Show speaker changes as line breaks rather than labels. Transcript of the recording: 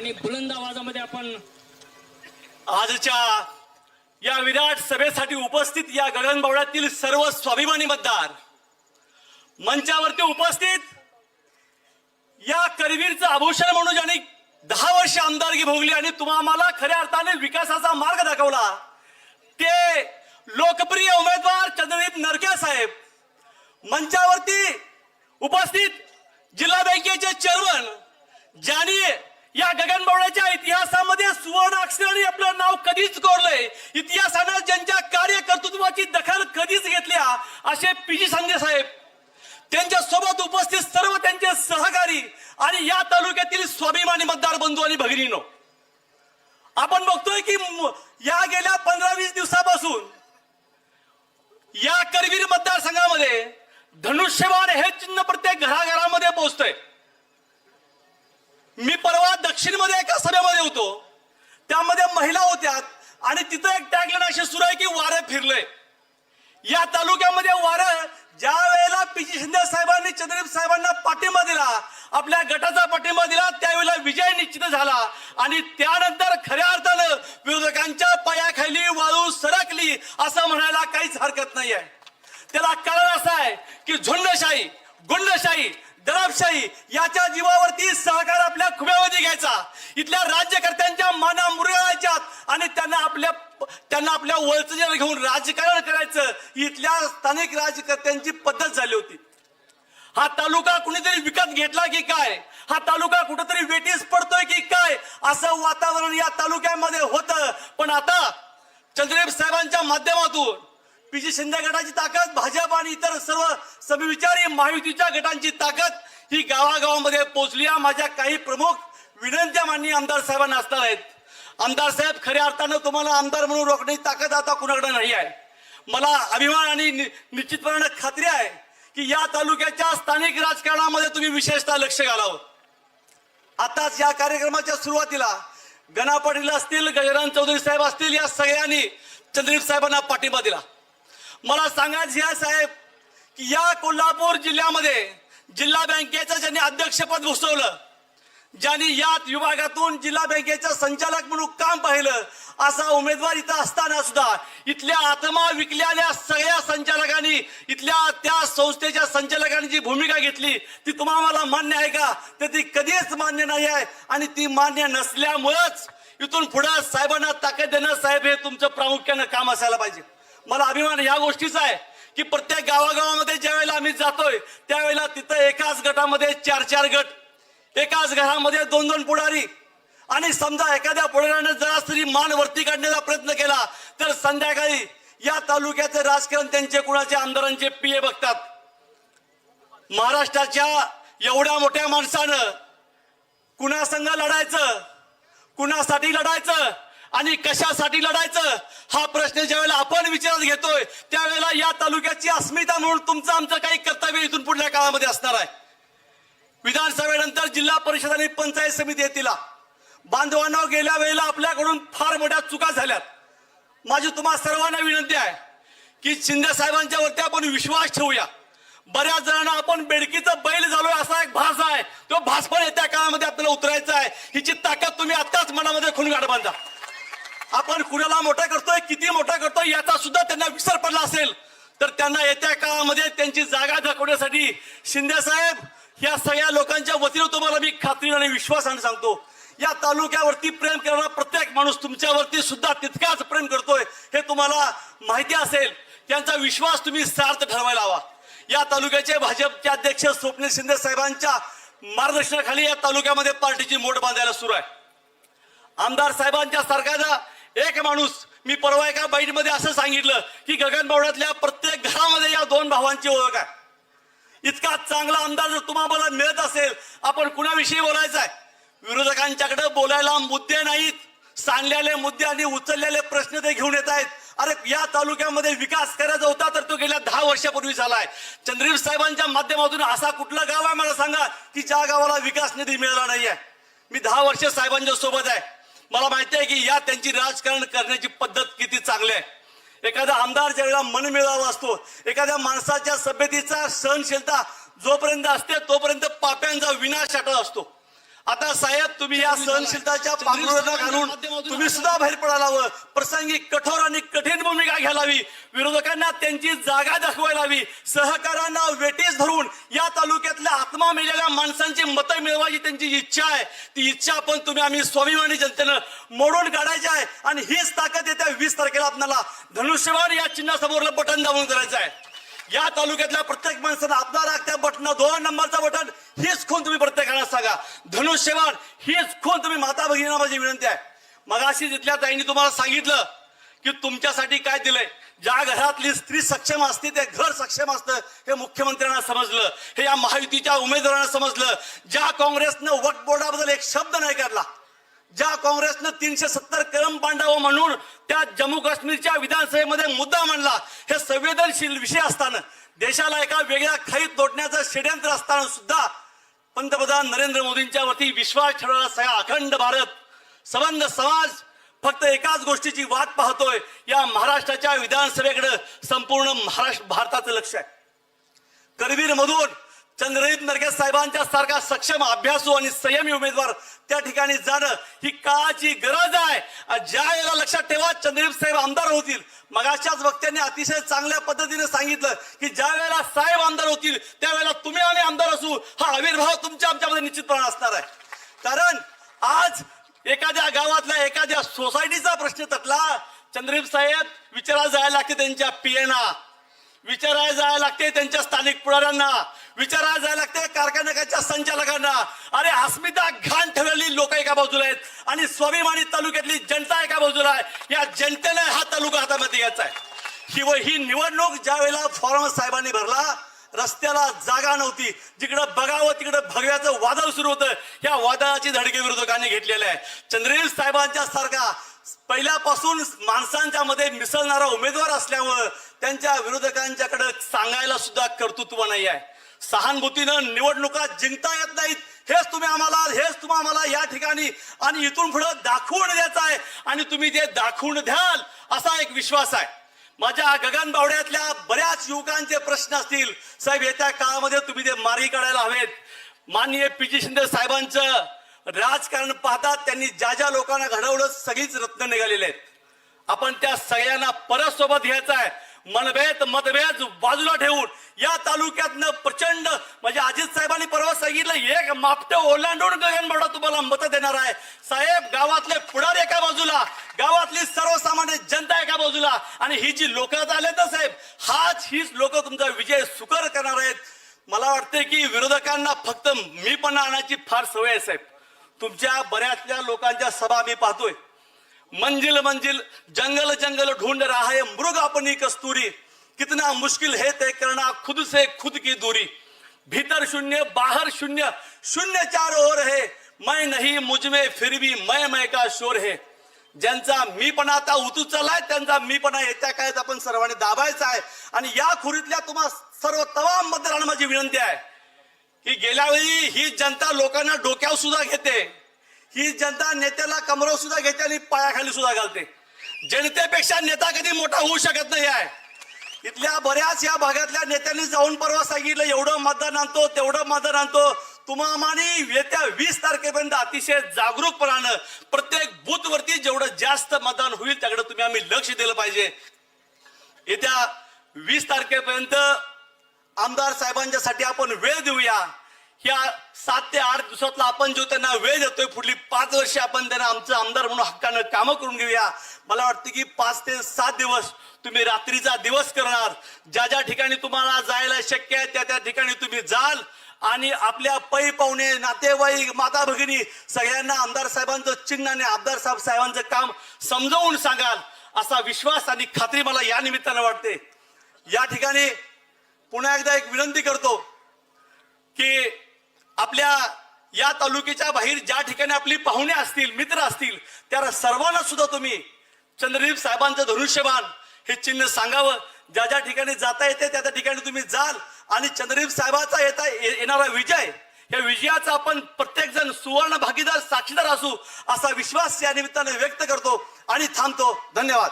आणि बुलंद आवाजामध्ये आपण
आजच्या या विराट सभेसाठी उपस्थित या गगनबावड्यातील सर्व स्वाभिमानी मतदार मंचावरती उपस्थित या करवीरचं आभूषण म्हणून ज्यांनी दहा वर्ष आमदारकी भोगली आणि तुम्हाला खऱ्या अर्थाने विकासाचा मार्ग दाखवला ते लोकप्रिय उमेदवार चंद्रदीप नरके साहेब. मंचावरती उपस्थित जिल्हा बँकेचे चेअरमन ज्यांनी या गगनबावड्याच्या इतिहासामध्ये सुवर्ण अक्षराने आपलं नाव कधीच कोरलंय. इतिहासानं ज्यांच्या कार्य कर्तृत्वाची दखल कधीच घेतल्या असे पी जी संजय साहेब. त्यांच्यासोबत उपस्थित सर्व त्यांचे सहकारी आणि या तालुक्यातील स्वाभिमानी मतदार बंधू आणि भगिनीनो. आपण बघतोय की या गेल्या पंधरा वीस दिवसापासून या करवीर मतदारसंघामध्ये धनुष्यबाण हे चिन्ह प्रत्येक घराघरामध्ये पोहोचतंय मी परवा दक्षिणमध्ये एका सभेमध्ये होतो. त्यामध्ये महिला होत्या आणि तिथं एक टॅगलाईन अशी सुरू आहे की वारं फिरलंय. या तालुक्यामध्ये वारं ज्या वेळेला पी जी शिंदे साहेबांनी चंद्रदीप साहेबांना पाठिंबा दिला आपल्या गटाचा पाठिंबा दिला त्यावेळेला विजय निश्चित झाला आणि त्यानंतर खऱ्या अर्थानं विरोधकांच्या पायाखाली वाळू सरकली असं म्हणायला काहीच हरकत नाही आहे त्याला कारण असं आहे की झुंडशाही गुंडशाही दडपशाही याच्या जीवावरती सहकार आपल्या खुब्यामध्ये घ्यायचा इथल्या राज्यकर्त्यांच्या माना मुरगाळायच्यात आणि त्यांना आपल्या त्यांना आपल्या वळचं घेऊन राजकारण करायचं इथल्या स्थानिक राजकर्त्यांची पद्धत झाली होती. हा तालुका कुणीतरी विकत घेतला की काय? हा तालुका कुठेतरी वेटीस पडतोय की काय? असं वातावरण या तालुक्यामध्ये होतं. पण आता चंद्रदेव साहेबांच्या माध्यमातून पी जी शिंदे गटाची ताकद भाजप आणि इतर सर्व समविचारी महायुतीच्या गटांची ताकद ही गावागावामध्ये पोहोचली. आहे. माझ्या काही प्रमुख विनंत्या माननीय आमदार साहेबांना असणार आहेत. आमदार साहेब खऱ्या अर्थानं तुम्हाला आमदार म्हणून रोखण्याची ताकद आता कुणाकडे नाही आहे? मला अभिमान आणि नि- निश्चितपणाने खात्री आहे की या तालुक्याच्या स्थानिक राजकारणामध्ये तुम्ही विशेषतः लक्ष घालावं. आताच या कार्यक्रमाच्या सुरुवातीला गणा पाटील असतील गजानन चौधरी साहेब असतील या सगळ्यांनी चंद्रदीप साहेबांना पाठिंबा दिला. मला सांगायचं या साहेब की या कोल्हापूर जिल्ह्यामध्ये जिल्हा बँकेचं ज्यांनी अध्यक्षपद घुसवलं ज्यांनी यात विभागातून जिल्हा बँकेच्या संचालक म्हणून काम पाहिलं असा उमेदवार इथं असताना सुद्धा इथल्या आत्मा विकल्याल्या सगळ्या संचालकांनी इथल्या त्या संस्थेच्या संचालकांनी जी भूमिका घेतली ती तुम्हाला मान्य आहे का? तर ती कधीच मान्य नाही आहे आणि ती मान्य नसल्यामुळंच इथून पुढे साहेबांना ताकद देणं साहेब हे तुमचं प्रामुख्यानं काम असायला पाहिजे. मला अभिमान या गोष्टीचा आहे की प्रत्येक गावागावामध्ये ज्या वेळेला आम्ही जातोय त्यावेळेला तिथं एकाच गटामध्ये चार चार गट एकाच घरामध्ये दोन दोन पुढारी. आणि समजा एखाद्या पुढाऱ्याने जरा तरी मान वरती काढण्याचा प्रयत्न केला तर संध्याकाळी या तालुक्याचं राजकारण त्यांचे कुणाचे आमदारांचे पिये बघतात. महाराष्ट्राच्या एवढ्या मोठ्या माणसानं कुणासंग लढायचं कुणासाठी लढायचं आणि कशासाठी लढायचं हा प्रश्न ज्यावेळेला आपण विचारात घेतोय त्यावेळेला या तालुक्याची अस्मिता म्हणून तुमचं आमचं काही कर्तव्य इथून पुढल्या काळामध्ये असणार आहे. विधानसभेनंतर जिल्हा परिषद आणि पंचायत समिती येतील. बांधवांना गेल्या वेळेला आपल्याकडून फार मोठ्या चुका झाल्यात. माझी तुम्हा सर्वांना विनंती आहे की शिंदे साहेबांच्या वरती आपण विश्वास ठेवूया. बऱ्याच जणांना आपण बेडकीचं बैल झालोय असा एक भास आहे. तो भास पण येत्या काळामध्ये आपल्याला उतरायचा आहे. हिची ताकद तुम्ही आताच मनामध्ये खून गाठ बांधा. आपण कुणाला मोठा करतोय किती मोठा करतोय याचा सुद्धा त्यांना विसर पडला असेल. तर त्यांना येत्या काळामध्ये त्यांची जागा दाखवण्यासाठी शिंदे साहेब या सगळ्या लोकांच्या वतीनं तुम्हाला मी खात्रीने आणि विश्वासाने सांगतो या तालुक्यावरती प्रेम करणारा प्रत्येक माणूस तुमच्यावरती सुद्धा तितकाच प्रेम करतोय हे तुम्हाला माहिती असेल. त्यांचा विश्वास तुम्ही सार्थ ठरवायला हवा. या तालुक्याचे भाजपचे अध्यक्ष स्वप्नील शिंदे साहेबांच्या मार्गदर्शनाखाली या तालुक्यामध्ये पार्टीची मोठ बांधायला सुरू आहे. आमदार साहेबांच्या सरकारचा एक माणूस मी परवा एका बाईटमध्ये असं सांगितलं की गगनबावड्यातल्या प्रत्येक घरामध्ये या दोन भावांची ओळख आहे. इतका चांगला अंदाज तुम्हाला मिळत असेल आपण कुणाविषयी बोलायचं आहे विरोधकांच्याकडे बोलायला मुद्दे नाहीत. सांगलेले मुद्दे आणि उचललेले प्रश्न ते घेऊन येत आहेत. अरे या तालुक्यामध्ये विकास करायचा होता तर तो गेल्या दहा वर्षापूर्वी झालाय. चंद्रवीर साहेबांच्या माध्यमातून असा कुठला गाव आहे मला सांगा की ज्या गावाला विकास निधी मिळाला नाहीये? मी दहा वर्ष साहेबांच्या सोबत आहे. मला माहिती आहे की या त्यांची राजकारण करण्याची पद्धत किती चांगली आहे. एखादा आमदार ज्यावेळेला मन मिळावा असतो एखाद्या माणसाच्या सभ्यतेचा सहनशीलता जोपर्यंत असते तोपर्यंत पाप्यांचा विनाश अटळ असतो. आता साहेब तुम्ही या सहनशीलताच्या पांघरुणाला घालून तुम्ही सुद्धा बाहेर पडायला हवं. प्रसंगी कठोर आणि कठीण भूमिका घ्यायला हवी विरोधकांना त्यांची जागा दाखवायला हवी. सहकाऱ्यांना वेटीस धरून या तालुक्यातल्या आत्मा मेलेल्या माणसांची मतं मिळवायची त्यांची इच्छा आहे. ती इच्छा पण तुम्ही आम्ही स्वाभिमानी जनतेनं मोडून काढायची आहे. आणि हीच ताकद येत्या वीस तारखेला आपल्याला धनुष्यबाण या चिन्हासमोरलं बटन दाबून करायचं आहे. या तालुक्यातल्या प्रत्येक माणसानं आपला त्या बटन दोन नंबरचा बटन हेच खून तुम्ही प्रत्येकाला सांगा. धनुष्यबाण हेच खून तुम्ही माता भगिनीला माझी विनंती आहे. मगाशी तिथल्या ताईंनी तुम्हाला सांगितलं की तुमच्यासाठी काय दिलंय? ज्या घरातली स्त्री सक्षम असते ते घर सक्षम असतं हे मुख्यमंत्र्यांना समजलं. हे या महायुतीच्या उमेदवारांना समजलं. ज्या काँग्रेसनं वक्फ बोर्डाबद्दल एक शब्द नाही काढला ज्या काँग्रेसनं तीनशे सत्तर करम पांडावं म्हणून त्या जम्मू काश्मीरच्या विधानसभेमध्ये मुद्दा मांडला संवेदनशील विषय असताना देशाला एका वेगळ्या खाईत लोटण्याचं षड्यंत्र असताना सुद्धा पंतप्रधान नरेंद्र मोदींच्या वरती विश्वास ठेवणारा सगळा अखंड भारत सबंध समाज फक्त एकाच गोष्टीची वाट पाहतोय. या महाराष्ट्राच्या विधानसभेकडे संपूर्ण महाराष्ट्र भारताचं लक्ष आहे. करवीर मधून चंद्रजित नरके साहेबांच्या सारखा सक्षम अभ्यासू आणि संयमी उमेदवार त्या ठिकाणी जाणं ही काळाची गरज आहे. ज्या वेळेला लक्षात ठेवा चंद्रजित साहेब आमदार होतील. मगाच्याच वक्त्यांनी अतिशय चांगल्या पद्धतीने सांगितलं की ज्या वेळेला साहेब आमदार होतील त्यावेळेला तुम्ही आम्ही आमदार असू हा आविर्भाव तुमच्या आमच्यामध्ये निश्चितपणे असणार आहे. कारण आज एखाद्या गावातल्या एखाद्या सोसायटीचा प्रश्न तटला. चंद्रजीत साहेब विचारा जायला की त्यांच्या पियेना विचारायला जायला लागते त्यांच्या स्थानिक पुढाऱ्यांना. विचारायला जायला लागते कारखानकाच्या संचालकांना. अरे अस्मिता घाण ठेवलेली लोक एका बाजूला आहेत आणि स्वाभिमानी तालुक्यातली जनता एका बाजूला आहे. या जनतेने हा तालुका हातामध्ये घ्यायचा आहे. ही व ही निवडणूक ज्या वेळेला फॉर्म साहेबांनी भरला रस्त्याला जागा नव्हती. जिकडं बघावं तिकडं भगव्याचं वादळ सुरू होतं. या वादळाची धडके विरोधकांनी घेतलेले आहे. चंद्रजीत साहेबांच्या सारखा पहिल्यापासून माणसांच्या मध्ये मिसळणारा उमेदवार असल्यामुळं त्यांच्या विरोधकांच्याकडे सांगायला सुद्धा कर्तृत्व नाही आहे सहानुभूतीनं निवडणुका जिंकता येत नाहीत. हेच तुम्ही आम्हाला हेच तुम्ही आम्हाला या ठिकाणी आणि इथून पुढे दाखवून द्यायचं आहे आणि तुम्ही ते दाखवून द्याल असा एक विश्वास आहे. माझ्या गगनबावड्यातल्या बऱ्याच युवकांचे प्रश्न असतील. साहेब येत्या काळामध्ये तुम्ही ते मार्गी काढायला हवेत. माननीय पी. जी. शिंदे साहेबांचं राजकारण पाहतात त्यांनी ज्या ज्या लोकांना घडवलं सगळीच रत्न निघालेले आहेत. आपण त्या सगळ्यांना परत सोबत घ्यायचं आहे. मनभेद मतभेद बाजूला ठेवून या तालुक्यातनं प्रचंड म्हणजे अजित साहेबांनी परवा सांगितलं एक मापटे ओलांडून गगनबावडा तुम्हाला मत देणार आहे. साहेब गावातले पुढारी एका बाजूला गावातली सर्वसामान्य जनता एका बाजूला आणि ही जी लोक आले तर साहेब हाच हीच लोक तुमचा विजय सुकर करणार आहेत. मला वाटते की विरोधकांना फक्त मी पण आणायची फार सवय आहे साहेब. तुमच्या बऱ्याचल्या लोकांच्या सभा मी पाहतोय. मंजिल मंजिल जंगल जंगल ढूंढ रहा है मृग अपनी कस्तूरी। कितना मुश्किल है तय करना खुद से खुद की दूरी। भीतर शून्य बाहर शून्य शून्य चार ओर है। मैं नहीं मुझ में फिर भी मैं मैं का शोर है। ज्यांचा मी पण आता उतू चालाय त्यांचा पण याच्या काळात आपण सर्वांनी दाबायचा आहे. आणि या खुरीतल्या तुम्हा सर्व तमाम मतदारांना माझी विनंती आहे की गेल्या वेळी ही जनता लोकांना डोक्यावर सुद्धा घेते. ही जनता नेत्याला कमरव सुद्धा घेते आणि पायाखाली सुद्धा घालते. जनतेपेक्षा नेता कधी मोठा होऊ शकत नाही आहे. इथल्या बऱ्याच या भागातल्या नेत्यांनी जाऊन परवा सांगितलं एवढं मतदान आणतो तेवढं मतदान आणतो. तुम्हाला येत्या वीस तारखेपर्यंत अतिशय जागरूकपणानं प्रत्येक बूथ वरती जेवढं जास्त मतदान होईल त्याकडे तुम्ही आम्ही लक्ष दिलं पाहिजे. येत्या वीस तारखेपर्यंत आमदार साहेबांच्यासाठी आपण वेळ देऊया. या सात ते आठ दिवसातला आपण जो त्यांना वेळ देतोय पुढली पाच वर्ष आपण त्यांना आमचं आमदार म्हणून हक्कानं कामं करून घेऊया. मला वाटतं की पाच ते सात दिवस तुम्ही रात्रीचा दिवस करणार. ज्या ज्या ठिकाणी तुम्हाला जायला शक्य आहे त्या त्या ठिकाणी तुम्ही जाल. आणि आपल्या पै पाहुणे नातेवाईक माता भगिनी सगळ्यांना आमदार साहेबांचं चिन्ह आणि आमदार साहेब साहेबांचं काम समजावून सांगाल असा विश्वास आणि खात्री मला या निमित्तानं वाटते. या ठिकाणी पुन्हा एकदा एक विनंती करतो की आपल्या या तालुक्याच्या बाहेर ज्या ठिकाणी आपली पाहुणे असतील मित्र असतील त्या सर्वांना सुद्धा तुम्ही चंद्रदीप साहेबांचं धनुष्यबाण हे चिन्ह सांगावं. ज्या ज्या ठिकाणी जाता येते त्या त्या ठिकाणी तुम्ही जाल आणि चंद्रदीप साहेबाचा येता ये- येणारा विजय या विजयाचा आपण प्रत्येक जण सुवर्ण भागीदार साक्षीदार असू असा विश्वास या निमित्ताने व्यक्त करतो आणि थांबतो. धन्यवाद.